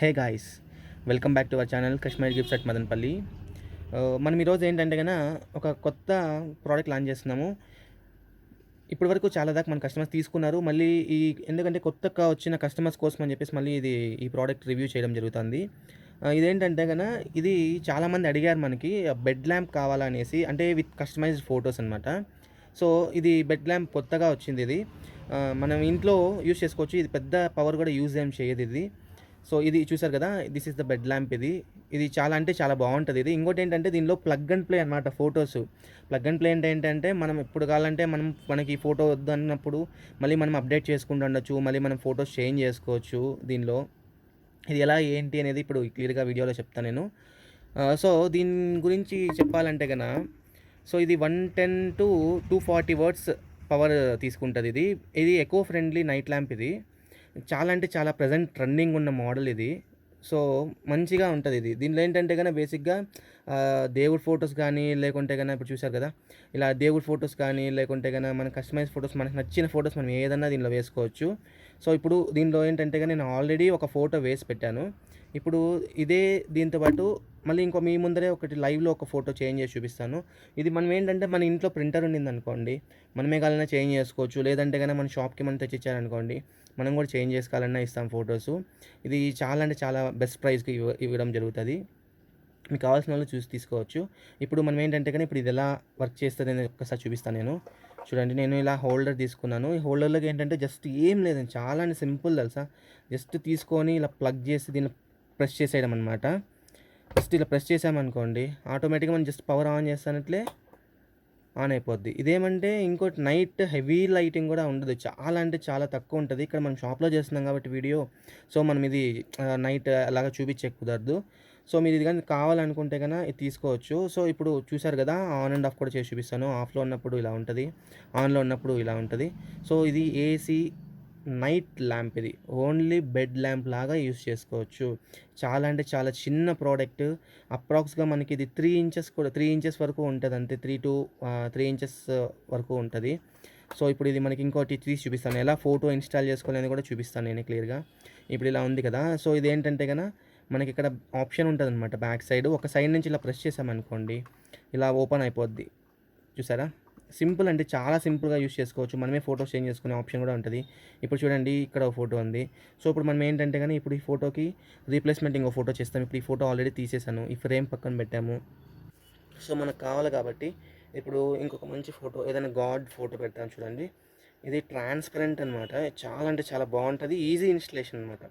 Hey guys welcome back to our channel Kashmir gifts at Madanapalle. మనం ఈరోజు ఏంటంటే కన్నా ఒక కొత్త ప్రోడక్ట్ లాంచ్ చేస్తున్నాము. ఇప్పటి వరకు చాలా దాకా మన కస్టమర్స్ తీసుకున్నారు. మళ్ళీ ఈ ఎందుకంటే కొత్తగా వచ్చిన కస్టమర్స్ కోసం అని చెప్పేసి మళ్ళీ ఇది ఈ ప్రోడక్ట్ రివ్యూ చేయడం జరుగుతుంది. ఇదేంటంటే కన్నా ఇది చాలామంది అడిగారు మనకి బెడ్ ల్యాంప్ కావాలనేసి అంటే విత్ కస్టమైజ్డ్ ఫొటోస్ అనమాట సో ఇది బెడ్ ల్యాంప్ కొత్తగా వచ్చింది ఇది. మనం ఇంట్లో యూస్ చేసుకోవచ్చు. ఇది పెద్ద పవర్ కూడా యూజ్ ఏం చేయదు ఇది. సో ఇది చూసారు కదా this is the bed lamp ఇది. ఇది చాలా అంటే చాలా బాగుంటుంది ఇది. ఇంకోటి ఏంటంటే దీనిలో ప్లగ్ అండ్ ప్లే అనమాట ఫొటోస్ ప్లగ్ అండ్ ప్లే అంటే ఏంటంటే మనం ఎప్పుడు కావాలంటే మనం మనకి ఫోటో వద్దన్నప్పుడు మళ్ళీ మనం అప్డేట్ చేసుకుంటూ ఉండొచ్చు మళ్ళీ మనం ఫొటోస్ చేంజ్ చేసుకోవచ్చు దీనిలో. ఇది ఎలా ఏంటి అనేది ఇప్పుడు క్లియర్గా వీడియోలో చెప్తాను నేను. సో దీని గురించి చెప్పాలంటే కన్నా సో ఇది one ten to two forty watts power తీసుకుంటుంది ఇది. ఇది ఎకో ఫ్రెండ్లీ నైట్ ల్యాంప్ ఇది. చాలా అంటే చాలా ప్రజెంట్ ట్రెండింగ్ ఉన్న మోడల్ ఇది. సో మంచిగా ఉంటుంది ఇది. దీనిలో ఏంటంటే కన్నా బేసిక్గా దేవుడు దేవుడి ఫొటోస్ కానీ లేకుంటే కన్నా ఇప్పుడు చూశారు కదా ఇలా దేవుడి ఫొటోస్ కానీ లేకుంటే కన్నా మన కస్టమైజ్ ఫొటోస్ మనకు నచ్చిన ఫొటోస్ మనం ఏదన్నా దీనిలో వేసుకోవచ్చు. సో ఇప్పుడు దీనిలో ఏంటంటే నేను ఆల్రెడీ ఒక ఫోటో వేసి పెట్టాను. ఇప్పుడు ఇదే దీంతో పాటు మళ్ళీ ఇంకో మీ ముందరే ఒకటి లైవ్లో ఒక ఫోటో చేంజ్ చేసి చూపిస్తాను. ఇది మనం ఏంటంటే మన ఇంట్లో ప్రింటర్ ఉండింది అనుకోండి మనమే కావాలన్నా చేంజ్ చేసుకోవచ్చు. లేదంటే కన్నా మన షాప్కి మనం తెచ్చిచ్చారనుకోండి మనం కూడా చేంజ్ చేసుకోవాలన్నా ఇస్తాం ఫొటోస్. ఇది చాలా అంటే చాలా బెస్ట్ ప్రైస్కి ఇవ్వ ఇవ్వడం జరుగుతుంది. మీకు కావాల్సిన వాళ్ళు చూసి తీసుకోవచ్చు. ఇప్పుడు మనం ఏంటంటే కానీ ఇప్పుడు ఇది ఎలా వర్క్ చేస్తుంది అనేది ఒక్కసారి చూపిస్తాను నేను. చూడండి నేను ఇలా హోల్డర్ తీసుకున్నాను. ఈ హోల్డర్లోకి ఏంటంటే జస్ట్ ఏం లేదండి చాలా అంటే సింపుల్ తెలుసా? జస్ట్ తీసుకొని ఇలా ప్లగ్ చేసి దీన్ని ప్రెస్ చేసేయడం అనమాట జస్ట్ ఇలా ప్రెస్ చేసామనుకోండి ఆటోమేటిక్గా మనం జస్ట్ పవర్ ఆన్ చేస్తానట్లే ఆన్ అయిపోద్ది. ఇదేమంటే ఇంకోటి నైట్ హెవీ లైటింగ్ కూడా ఉండదు. చాలా అంటే చాలా తక్కువ ఉంటుంది. ఇక్కడ మనం షాప్లో చేస్తున్నాం కాబట్టి వీడియో సో మనం ఇది నైట్ అలాగా చూపించే కుదరదు. సో మీరు ఇది కానీ కావాలనుకుంటే కన్నా ఇది తీసుకోవచ్చు. సో ఇప్పుడు చూసారు కదా ఆన్ అండ్ ఆఫ్ కూడా చేసి చూపిస్తాను. ఆఫ్లో ఉన్నప్పుడు ఇలా ఉంటుంది ఆన్లో ఉన్నప్పుడు ఇలా ఉంటుంది. సో ఇది ఏసీ నైట్ ల్యాంప్ ఇది. ఓన్లీ బెడ్ ల్యాంప్ లాగా యూస్ చేసుకోవచ్చు. చాలా అంటే చాలా చిన్న ప్రోడక్ట్ అప్రాక్స్గా మనకి ఇది త్రీ ఇంచెస్ కూడా త్రీ ఇంచెస్ వరకు ఉంటుంది అంతే. త్రీ టు త్రీ ఇంచెస్ వరకు ఉంటుంది. సో ఇప్పుడు ఇది మనకి ఇంకోటి తీసి చూపిస్తాను. ఎలా ఫోటో ఇన్స్టాల్ చేసుకోవాలని కూడా చూపిస్తాను నేను క్లియర్గా ఇప్పుడు ఇలా ఉంది కదా. సో ఇది ఏంటంటే కన్నా మనకి ఇక్కడ ఆప్షన్ ఉంటుంది అనమాట బ్యాక్ సైడ్. ఒక సైడ్ నుంచి ఇలా ప్రెస్ చేసామనుకోండి ఇలా ఓపెన్ అయిపోద్ది. చూసారా? సింపుల్ అంటే చాలా సింపుల్గా యూస్ చేసుకోవచ్చు. మనమే ఫోటోస్ చేంజ్ చేసుకునే ఆప్షన్ కూడా ఉంటుంది. ఇప్పుడు చూడండి ఇక్కడ ఒక ఫోటో ఉంది. సో ఇప్పుడు మనం ఏంటంటే కానీ ఇప్పుడు ఈ ఫోటోకి రీప్లేస్మెంట్ ఇంకో ఫోటో చేస్తాం. ఇప్పుడు ఈ ఫోటో ఆల్రెడీ తీసేసాను. ఈ ఫ్రేమ్ పక్కన పెట్టాము. సో మనకు కావాలి కాబట్టి ఇప్పుడు ఇంకొక మంచి ఫోటో ఏదైనా గాడ్ ఫోటో పెడతాను చూడండి. ఇది ట్రాన్స్పరెంట్ అనమాట చాలా అంటే చాలా బాగుంటుంది. ఈజీ ఇన్స్టలేషన్ అనమాట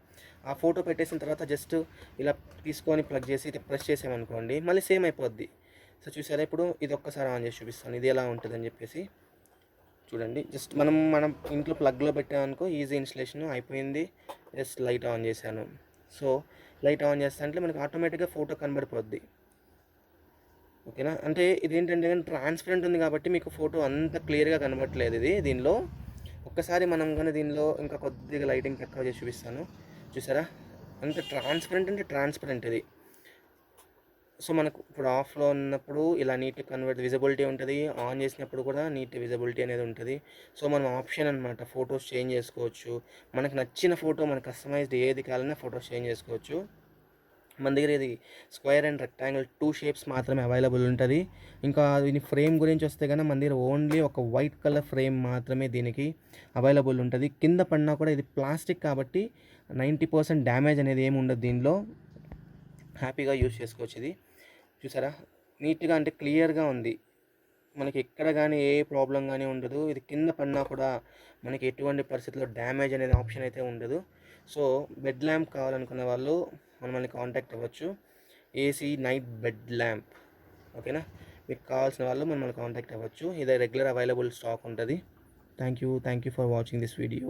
ఆ ఫోటో పెట్టేసిన తర్వాత జస్ట్ ఇలా తీసుకొని ప్లగ్ చేసి ఇది ప్రెస్ చేసామనుకోండి మళ్ళీ సేమ్ అయిపోద్ది. సో చూసారా ఇప్పుడు ఇది ఒక్కసారి ఆన్ చేసి చూపిస్తాను. ఇది ఎలా ఉంటుంది అని చెప్పేసి. చూడండి. జస్ట్ మనం మనం ఇంట్లో ప్లగ్లో పెట్టామనుకో ఈజీ ఇన్స్టలేషన్ అయిపోయింది. జస్ట్ లైట్ ఆన్ చేశాను. సో లైట్ ఆన్ చేస్తా అంటే మనకి ఆటోమేటిక్గా ఫోటో కనబడిపోద్ది. ఓకేనా? అంటే ఇది ఏంటంటే కానీ ట్రాన్స్పరెంట్ ఉంది కాబట్టి మీకు ఫోటో అంత క్లియర్గా కనబడట్లేదు ఇది దీనిలో. ఒక్కసారి మనం కానీ దీనిలో ఇంకా కొద్దిగా లైటింగ్ తక్కువ చేసి చూపిస్తాను. చూసారా? అంత ట్రాన్స్పరెంట్ అంటే ట్రాన్స్పరెంట్ ఇది. సో మనకు ఇప్పుడు ఆఫ్లో ఉన్నప్పుడు ఇలా నీట్ కన్వర్ట్ విజిబిలిటీ ఉంటుంది. ఆన్ చేసినప్పుడు కూడా నీట్ విజిబిలిటీ అనేది ఉంటుంది. సో మనం ఆప్షన్ అనమాట ఫొటోస్ చేంజ్ చేసుకోవచ్చు. మనకు నచ్చిన ఫోటో మనకు కస్టమైజ్డ్ ఏది కావాలన్నా ఫొటోస్ చేంజ్ చేసుకోవచ్చు. మన దగ్గర ఇది square and rectangle two shapes మాత్రమే అవైలబుల్ ఉంటుంది. ఇంకా దీని ఫ్రేమ్ గురించి వస్తే కనుక మన దగ్గర ఓన్లీ ఒక వైట్ కలర్ ఫ్రేమ్ మాత్రమే దీనికి అవైలబుల్ ఉంటుంది. కింద పడినా కూడా ఇది ప్లాస్టిక్ కాబట్టి నైంటీ పర్సెంట్ డ్యామేజ్ అనేది ఏమి ఉండదు దీనిలో. హ్యాపీగా యూజ్ చేసుకోవచ్చు ఇది. చూసారా? నీట్గా అంటే క్లియర్గా ఉంది. మనకి ఎక్కడ కానీ ఏ ప్రాబ్లం కానీ ఉండదు. ఇది కింద పడినా కూడా మనకి ఎటువంటి పరిస్థితుల్లో డ్యామేజ్ అనేది ఆప్షన్ అయితే ఉండదు. సో బెడ్ ల్యాంప్ కావాలనుకున్న వాళ్ళు మనల్ని కాంటాక్ట్ అవ్వచ్చు. ఏసీ నైట్ బెడ్ ల్యాంప్ ఓకేనా మీకు కావాల్సిన వాళ్ళు మనల్ని కాంటాక్ట్ అవ్వచ్చు. ఇది రెగ్యులర్ అవైలబుల్ స్టాక్ ఉంటుంది. Thank you thank you for watching this video